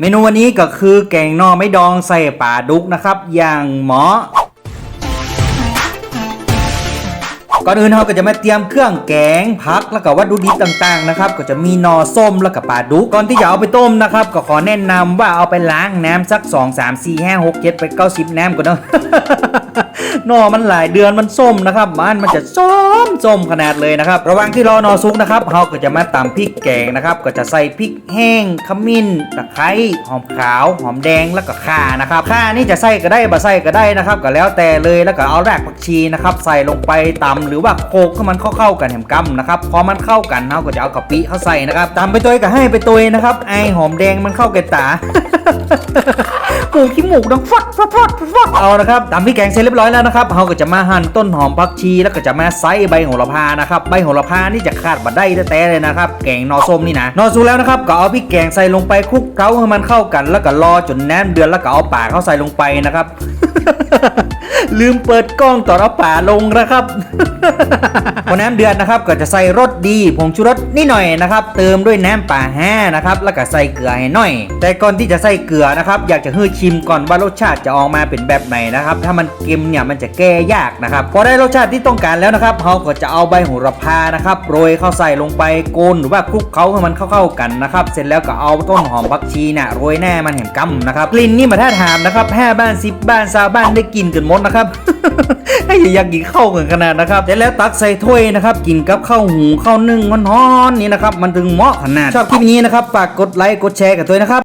เมนูวันนี้ก็คือแกงนอไม่ดองใส่ปลาดุกนะครับ อย่างหมอ ก่อนอื่นเราก็จะมาเตรียมเครื่องแกงผักแล้วก็วัตถุดิบต่างๆนะครับ ก็จะมีนอส้มแล้วก็ปลาดุกก่อนที่จะเอาไปต้มนะครับ ก็ขอแนะนำว่าเอาไปล้างน้ำสัก 2 3 4 5 6 7ไป90น้ำก่อนเนาะ นอมันหลายเดือนมันส้มนะครับ มันมันจะส้มส้มขนาดเลยนะครับ ระหว่างที่รอนอซุกนะครับเราก็จะมาตำพริกแกงนะครับ ก็จะใส่พริกแห้งขมิ้นตะไคร้หอมขาวหอมแดงแล้วก็ข่านะครับข่านี่จะใส่ก็ได้บ่ใส่ก็ได้นะครับ ก็แล้วแต่เลยแล้วก็เอารากผักชีนะครับ ใส่ลงไปตำหรือว่าโขกให้มันเข้าๆกันแหมกำนะครับพอมันเข้ากันเราก็จะเอากะปิเข้าใส่นะครับตำไปตัวก็ให้ไปตัวนะครับไอหอมแดงมันเข้าแก่ตา กูขี้หมูดังฟัดฟัดฟัดฟัดเอานะครับตำพริกแกงเสร็จเรียบร้อยแล้วนะครับเราก็จะมาหั่นต้นหอมผักชีแล้วก็จะมาใส่ใบโหระพานะครับใบโหระพานี่จะขาดบัดได้แต่เลยนะครับแกงนอส้มนี่นะนอสุแล้วนะครับก็เอาพริกแกงใส่ลงไปคลุกเคล้าให้มันเข้ากัน แล้วก็รอจนน้ำเดือดแล้วก็เอาป่าเข้าใส่ลงไปนะครับ ลืมเปิดกล้องตอนเอาป่าลงนะครับพอน้ำเดือดนะครับก็จะใส่รสดีผงชูรสนิดหน่อยนะครับ เติมด้วยน้ำป่าแห้นะครับ แล้วก็ใส่เกลือให้หน่อย แต่ก่อนที่จะใส่เกลือนะครับ อยากจะให้ชิมก่อนว่ารสชาติจะออกมาเป็นแบบไหนนะครับ ถ้ามันเค็มเนี่ยมันจะแก้ยากนะครับ พอได้รสชาติที่ต้องการแล้วนะครับเราก็จะเอาใบโหระพานะครับโรยเข้าใส่ลงไปโกนหรือว่าคลุกเคล้าให้มันเข้าๆกันนะครับ เสร็จแล้วก็เอาต้นหอมผักชีน่ะโรยแน่มันเห็นกำนะครับกลิ่นนี่มาถ้าถามนะครับห้าบ้านสิบบ้านซาวบ้านได้กินกันหมดนะครับให้อย่าอยากกินข้าวกันขนาดนะครับเสร็จแล้วตักใส่ถ้วยนะครับ กินกับข้าวหุงข้าวนึ่งมันฮ้อนนี่นะครับ มันถึงเหมาะขนาดชอบคลิปนี้นะครับฝากกดไลค์กดแชร์กับตัวนะครับ